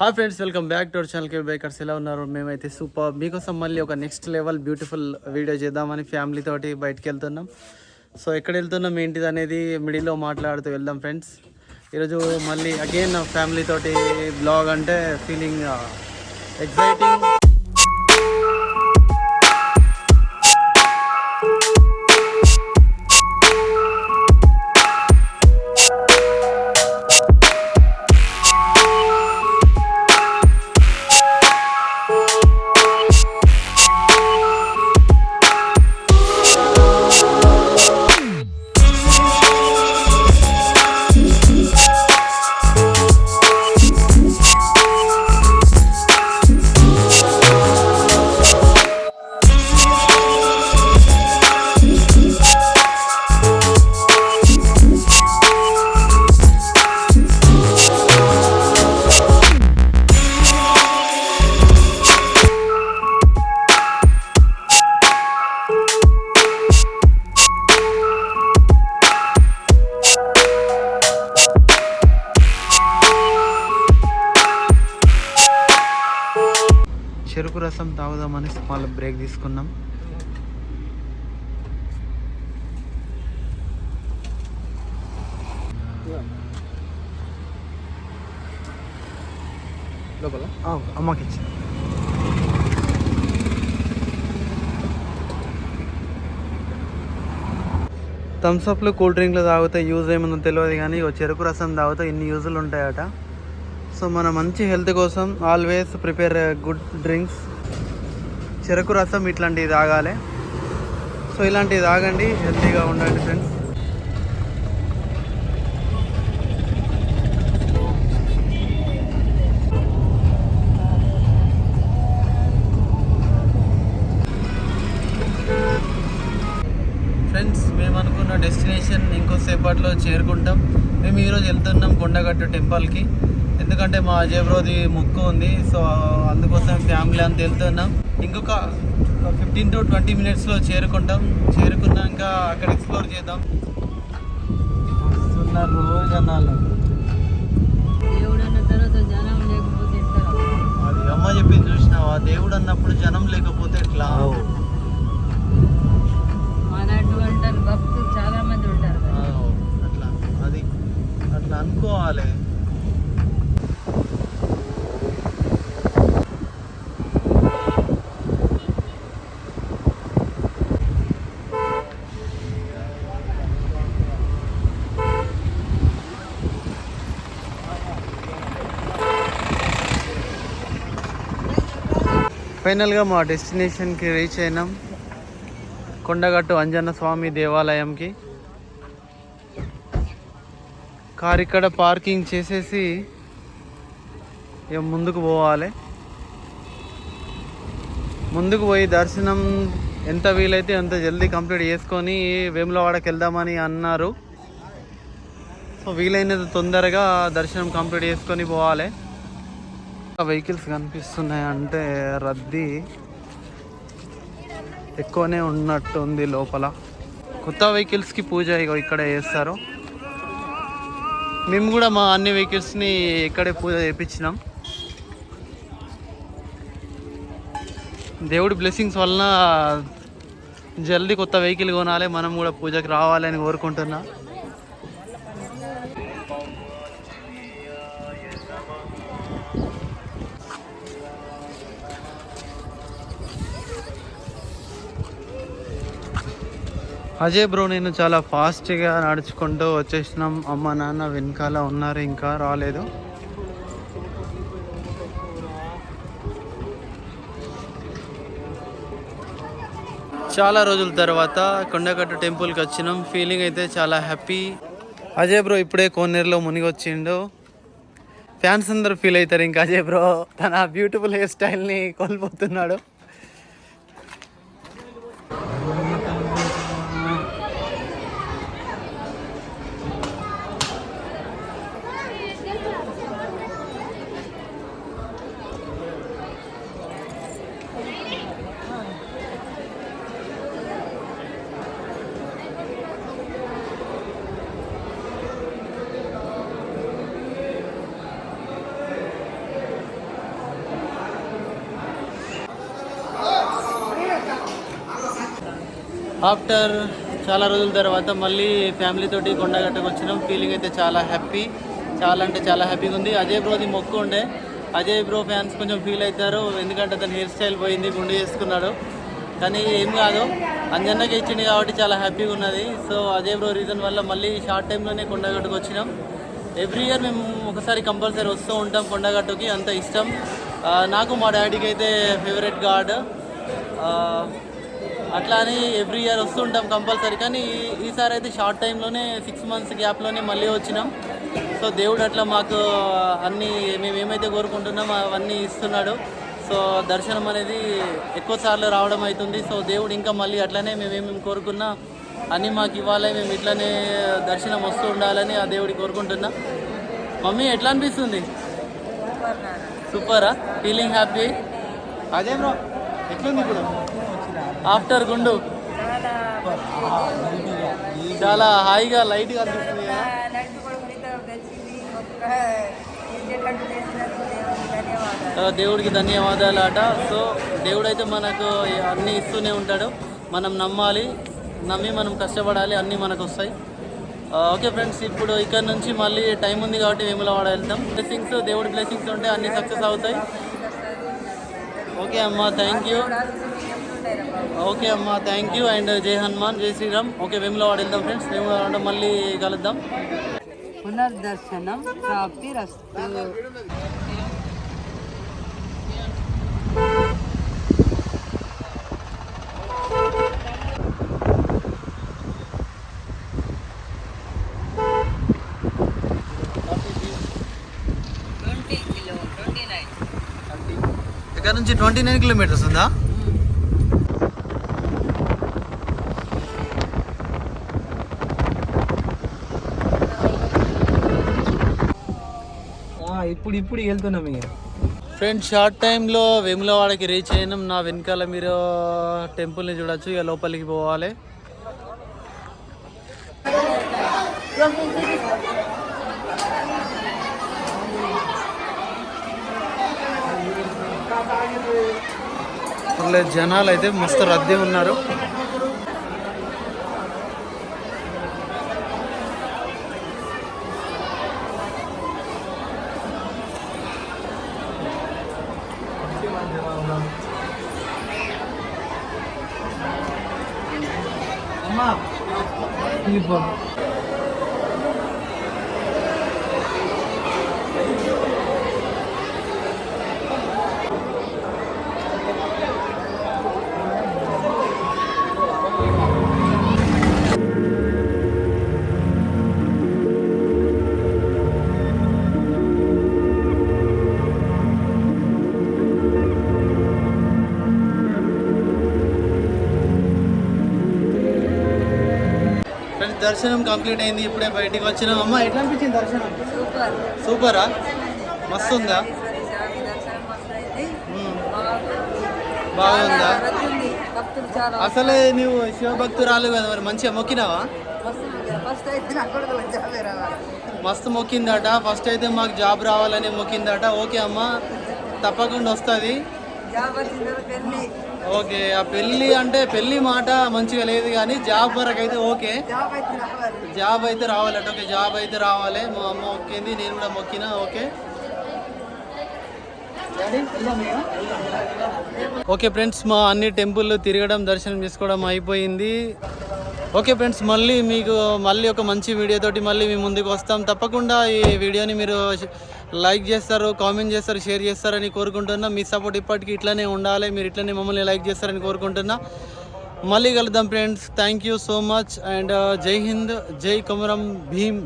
Hi friends welcome back to our channel K bikers ఎలా ఉన్నారు? మేమైతే సూపర్ మీకోసం మళ్ళీ ఒక నెక్స్ట్ లెవెల్ బ్యూటిఫుల్ వీడియో చేద్దామని ఫ్యామిలీ తోటి బయటకు వెళ్తున్నాం. సో ఎక్కడ వెళ్తున్నాం ఏంటిది అనేది మిడిల్లో మాట్లాడుతూ వెళ్దాం ఫ్రెండ్స్ ఈరోజు మళ్ళీ అగైన్ ఫ్యామిలీ తోటి బ్లాగ్ అంటే ఫీలింగ్ ఎగ్జైటింగ్ uh, చెరుకు రసం తాగుదామని స్మాల్ బ్రేక్ తీసుకున్నాం. లోపల? అమ్మకి థమ్స్అప్లు కూల్ డ్రింక్లు తాగితే యూజ్ ఏముందో తెలియదు కానీ చెరుకు రసం తాగితే ఇన్ని యూజులు ఉంటాయట. సో మన మంచి హెల్త్ కోసం ఆల్వేస్ ప్రిపేర్ గుడ్ డ్రింక్స్. చెరుకు రసం ఇట్లాంటివి తాగాలి. సో ఇలాంటివి తాగండి హెల్తీగా ఉండండి ఫ్రెండ్స్. ఫ్రెండ్స్ మేము అనుకున్న డెస్టినేషన్ ఇంకోసేపట్లో చేరుకుంటాం. మేము ఈరోజు వెళ్తున్నాం కొండగట్టు టెంపుల్కి. ఎందుకంటే మా అజయ్ బ్రోది ముక్కు ఉంది సో అందుకోసం ఫ్యామిలీ అంతా వెళ్తున్నాం ఇంకొక ఫిఫ్టీన్ టు ట్వంటీ మినిట్స్లో చేరుకుంటాం. చేరుకున్నాక అక్కడ ఎక్స్ప్లోర్ చేద్దాం. రోజు అన్నాళ్ళు అది అమ్మ చెప్పింది చూసినావా? దేవుడు అన్నప్పుడు జనం లేకపోతే ఎట్లా. అట్లా. అది అట్లా అనుకోవాలి. ఫైనల్గా మా డెస్టినేషన్కి రీచ్ అయినాం. కొండగట్టు అంజన్న స్వామి దేవాలయంకి. కారు ఇక్కడ పార్కింగ్ చేసేసి ఇక ముందుకు పోవాలి. ముందుకు పోయి దర్శనం ఎంత వీలైతే అంత జల్దీ కంప్లీట్ చేసుకొని వేములవాడకి వెళ్దామని అన్నారు. సో వీలైనంత తొందరగా దర్శనం కంప్లీట్ చేసుకొని పోవాలి. వెహికల్స్ కనిపిస్తున్నాయి అంటే రద్దీ ఎక్కువనే ఉన్నట్టు ఉంది లోపల. కొత్త వెహికల్స్కి పూజ ఇక్కడ ఇక్కడే చేస్తారు. మేము కూడా మా అన్ని వెహికల్స్ని ఇక్కడే పూజ చేయించినాం దేవుడి బ్లెస్సింగ్స్ వలన జల్దీ కొత్త వెహికల్ కొనాలి మనం కూడా పూజకి రావాలి అని కోరుకుంటున్నా. అజయ్ బ్రో నేను చాలా ఫాస్ట్గా నడుచుకుంటూ వచ్చేసినాం. అమ్మ నాన్న వెనకాల ఉన్నారు ఇంకా రాలేదు. చాలా రోజుల తర్వాత కొండగట్టు టెంపుల్కి వచ్చినాం. ఫీలింగ్ అయితే చాలా హ్యాపీ అజయ్ బ్రో ఇప్పుడే కోనేరులో మునిగి వచ్చిండు ఫ్యాన్స్ అందరు ఫీల్ అవుతారు ఇంకా అజయ్ బ్రో. తన బ్యూటిఫుల్ హెయిర్ స్టైల్ని కోల్పోతున్నాడు. ఆఫ్టర్ చాలా రోజుల తర్వాత మళ్ళీ ఫ్యామిలీతోటి కొండగట్టకు వచ్చినాం. ఫీలింగ్ అయితే చాలా హ్యాపీ చాలా అంటే చాలా హ్యాపీగా ఉంది. అజయ్ బ్రోది మొక్కు ఉండే. అజయ్ బ్రో ఫ్యాన్స్ కొంచెం ఫీల్ అవుతారు. ఎందుకంటే అతను హెయిర్ స్టైల్ పోయింది గుండె చేసుకున్నాడు. కానీ ఏం కాదు. అంజన్నకి ఇచ్చింది కాబట్టి చాలా హ్యాపీగా ఉన్నది. సో అజయ్ బ్రో రీజన్ వల్ల మళ్ళీ షార్ట్ టైంలోనే కొండగట్టుకు వచ్చినాం. ఎవ్రీ ఇయర్ మేము ఒకసారి కంపల్సరీ వస్తూ ఉంటాం కొండగట్టుకి. అంత ఇష్టం. నాకు మా డాడీకి అయితే ఫేవరెట్ గాడ్ అట్లా అని ఎవ్రీ ఇయర్ వస్తుంటాం కంపల్సరీ. కానీ ఈ- ఈసారి అయితే షార్ట్ టైంలోనే సిక్స్ మంత్స్ గ్యాప్లోనే మళ్ళీ వచ్చినాం. సో దేవుడు అట్లా మాకు అన్నీ మేము ఏమైతే కోరుకుంటున్నామో అవన్నీ ఇస్తున్నాడు. సో దర్శనం అనేది ఎక్కువ సార్లు రావడం అవుతుంది. సో దేవుడు ఇంకా మళ్ళీ అట్లనే మేము ఏమేమి కోరుకున్నా అన్నీ మాకు ఇవ్వాలి. మేము ఇట్లనే దర్శనం వస్తూ ఉండాలని ఆ దేవుడి కోరుకుంటున్నా. మమ్మీ ఎట్లా అనిపిస్తుంది? సూపరా ఫీలింగ్ హ్యాపీ అదే బ్రో ఎట్లుంది ఇప్పుడు? ఆఫ్టర్ గుండు. చాలా హాయిగా లైట్గా అనిపిస్తుంది దేవుడికి ధన్యవాదాలు అట సో దేవుడైతే మనకు అన్నీ ఇస్తూనే ఉంటాడు. మనం నమ్మాలి నమ్మి మనం కష్టపడాలి అన్నీ మనకు వస్తాయి. ఓకే ఫ్రెండ్స్ ఇప్పుడు ఇక్కడ నుంచి మళ్ళీ టైం ఉంది కాబట్టి వేములవాడ వెళ్తాం. బ్లెస్సింగ్స్ దేవుడి బ్లెస్సింగ్స్ ఉంటే అన్నీ సక్సెస్ అవుతాయి. ఓకే అమ్మా థ్యాంక్ యూ ఓకే అమ్మా థ్యాంక్ యూ అండ్ జై హనుమాన్ జై శ్రీరామ్. ఓకే వేములవాడ వెళ్దాం ఫ్రెండ్స్ వేములవాడ మళ్ళీ కలుద్దాం. పునర్దర్శనం ప్రాప్తి రస్తు. ట్వంటీ కిలో ట్వంటీ నైన్ ఇక్కడ నుంచి ట్వంటీ నైన్ కిలోమీటర్స్ ఉందా? ఇప్పుడు ఇప్పుడు వెళ్తున్నాం ఇక. ఫ్రెండ్స్ షార్ట్ టైంలో వేములవాడకి రీచ్ అయినాం. నా వెనకాల మీరు టెంపుల్ని చూడొచ్చు. ఇక లోపలికి పోవాలి. జనాలు అయితే మస్తు రద్దీ ఉన్నారు అమ్మా ఇప్పుడు ఫ్రెండ్స్ దర్శనం కంప్లీట్ అయింది ఇప్పుడే బయటికి వచ్చినాం. అమ్మ ఎట్లా అనిపించింది దర్శనం? సూపర్. మస్తు ఉందా. బాగుంది. అసలే నువ్వు శివభక్తురాలు కదా మరి మంచిగా మొక్కినావా? మస్తు మొక్కిందట. ఫస్ట్ అయితే మాకు జాబ్ రావాలని మొక్కిందట. ఓకే అమ్మ తప్పకుండా వస్తుంది. ఓకే ఆ పెళ్ళి అంటే పెళ్ళి మాట మంచిగా లేదు కానీ జాబ్ వరకు అయితే ఓకే. జాబ్ అయితే రావాలట ఓకే జాబ్ అయితే రావాలి. మా అమ్మ మొక్కింది నేను కూడా మొక్కినా ఓకే. ఓకే ఫ్రెండ్స్ మా అన్ని టెంపుల్ తిరగడం దర్శనం చేసుకోవడం అయిపోయింది. ఓకే ఫ్రెండ్స్ మళ్ళీ మీకు మళ్ళీ ఒక మంచి వీడియోతోటి మళ్ళీ మీ ముందుకు వస్తాం. తప్పకుండా ఈ వీడియోని మీరు లైక్ చేస్తారు కామెంట్ చేస్తారు షేర్ చేస్తారని కోరుకుంటున్నా. మీ సపోర్ట్ ఇప్పటికీ ఇట్లనే ఉండాలి. మీరు ఇట్లనే మమ్మల్ని లైక్ చేస్తారని కోరుకుంటున్నా. మళ్ళీ కలుద్దాం friends. Thank you so much. And జై హింద్ జై కొమరం భీమ్.